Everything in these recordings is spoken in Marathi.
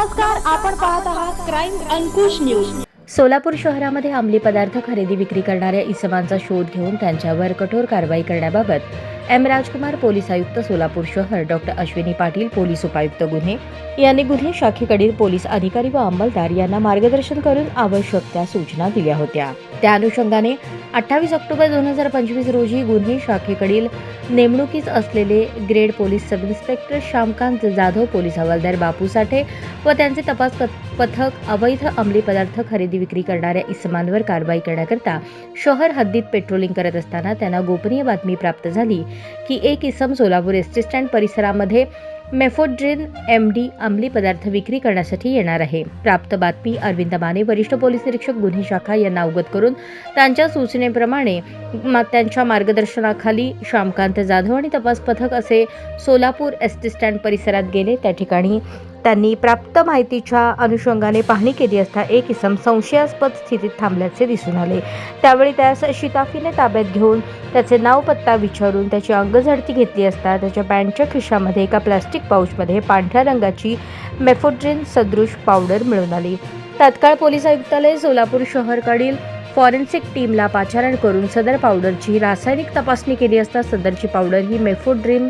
नमस्कार आपण पाहत आहात क्राईम अंकुश न्यूज सोलापूर शहरामध्ये अंमली पदार्थ खरेदी विक्री करणाऱ्या इसमांचा शोध घेऊन त्यांच्यावर कठोर कारवाई करण्याबाबत एम. राजकुमार पोलीस आयुक्त सोलापूर शहर डॉक्टर अश्विनी पाटील पोलीस उपायुक्त गुन्हे यांनी गुन्हे शाखेकडील पोलीस अधिकारी व अंमलदार यांना मार्गदर्शन करून आवश्यक त्या सूचना दिल्या होत्या. त्या अनुषंगाने अठ्ठावीस ऑक्टोबर दोन हजार पंचवीस रोजी गुन्हे शाखेकडील नेमणुकीस असलेले grade police sub inspector Shyamkant Jadhav police हवालदार बापू साठे व त्यांचे तपास पथक अवैध अंमली पदार्थ खरेदी विक्री करणाऱ्या इसमांवर कारवाई करण्याकरता शहर हद्दीत पेट्रोलिंग करत असताना त्यांना गोपनीय बातमी प्राप्त झाली की एक इसम सोलापूर एस टी स्टँड परिसरामध्ये मेफोड्रिन एम डी अंमली पदार्थ विक्री करण्यासाठी येणार आहे. प्राप्त बातमी अरविंद माने वरिष्ठ पोलीस निरीक्षक गुन्हे शाखा यांना अवगत करून त्यांच्या सूचनेप्रमाणे मा- त्यांच्या मार्गदर्शनाखाली श्यामकांत जाधव आणि तपास पथक असे सोलापूर एस टी स्टँड परिसरात गेले. त्या ठिकाणी त्यांनी प्राप्त माहितीच्या अनुषंगाने पाहणी केली असता एक इसम संशयास्पद स्थितीत थांबल्याचे दिसून आले. त्यावेळी त्यास शिताफीने ताब्यात घेऊन त्याचे नाव पत्ता विचारून त्याची अंगझडती घेतली असता त्याच्या पॅन्टच्या खिशामध्ये एका प्लास्टिक पाऊचमध्ये पांढऱ्या रंगाची मेफोड्रिन सदृश पावडर मिळून आली. तात्काळ पोलीस आयुक्तालय सोलापूर शहरकडील फॉरेन्सिक टीमला पाचारण करून सदर पावडरची रासायनिक तपासणी केली असता सदरची पावडर ही मेफोड्रिन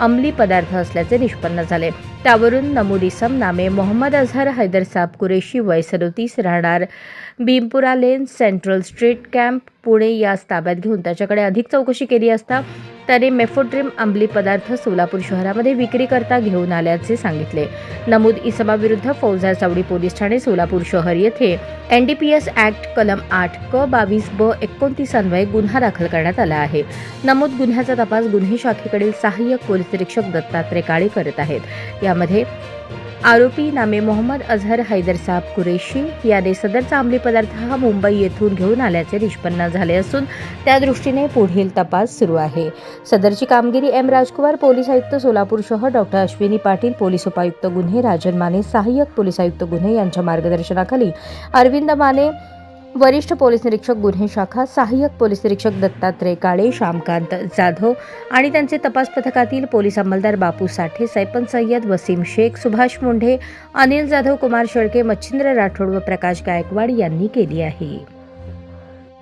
अंमली पदार्थ असल्याचे निष्पन्न झाले. त्यावरून नमूद इसम नामे मोहम्मद अझहर हैदर साहब कुरेशी वय सदोतीस राहणार. Bhimpura lane central street camp Pune यास ताब्यात घेऊन त्याच्याकडे अधिक चौकशी केली असता त्याने मेफोड्रीम अंमली पदार्थ सोलापूर शहरामध्ये विक्रीकरता घेऊन आल्याचे सांगितले. नमूद इसमाविरुद्ध फौजदार चावडी पोलीस ठाणे सोलापूर शहर येथे एनडीपीएस ऍक्ट कलम आठ क बावीस ब एकोणतीस अन्वये गुन्हा दाखल करण्यात आला आहे. नमूद गुन्ह्याचा तपास गुन्हे शाखेकडील सहाय्यक पोलीस निरीक्षक दत्तात्रय काळे करत आहेत. यामध्ये आरोपी नामे मोहम्मद अझहर हैदरसाब कुरेशी याने सदरचा अंमली पदार्थ हा मुंबई येथून घेऊन आल्याचे निष्पन्न झाले असून त्या दृष्टीने पुढील तपास सुरू आहे. सदरची कामगिरी एम राजकुमार पोलीस आयुक्त सोलापूर शहर डॉक्टर अश्विनी पाटील पोलीस उपायुक्त गुन्हे राजन माने सहाय्यक पोलीस आयुक्त गुन्हे यांच्या मार्गदर्शनाखाली अरविंद माने वरिष्ठ पोलीस निरीक्षक गुन्हे शाखा सहाय्यक पोलीस निरीक्षक दत्तात्रय काळे श्यामकांत जाधव आणि त्यांचे तपास पथकातील पोलीस अंमलदार बापू साठे सैपन सय्यद वसीम शेख सुभाष मुंढे अनिल जाधव कुमार शेळके मच्छिंद्र राठोड व प्रकाश गायकवाड यांनी केली आहे.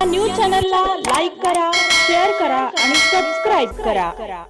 न्यूज चॅनलला लाईक करा शेअर करा आणि सबस्क्राईब करा.